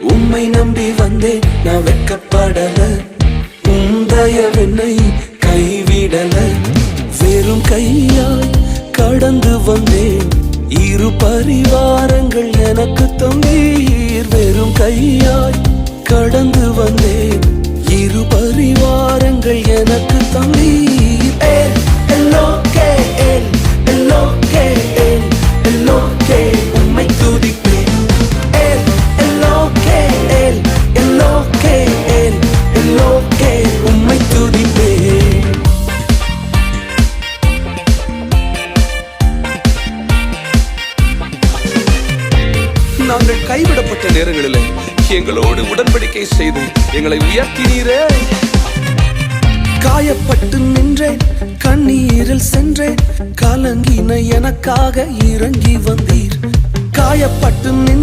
உம்மை நம்பி வந்தேன் நான் வெட்கப்படல. உந்தயவென்னை கைவிடல. வெறும் கையாய் கடந்து வந்தேன். இரு பரிவாரங்கள் எனக்கு தந்தீர். வெறும் கையாய் கடந்து வந்தேன். இரு பரிவாரங்கள் எனக்கு தந்தீர். நாங்கள் கைவிடப்பட்ட நேரங்களில் எங்களோடு உடன்படிக்கை செய்து எங்களை உயர்த்தினீரே காயப்பட்டு நின்றேன் கண்ணீரில் சென்றேன் கலங்கின எனக்காக இறங்கி வந்தீர். காயப்பட்டு நின்றேன்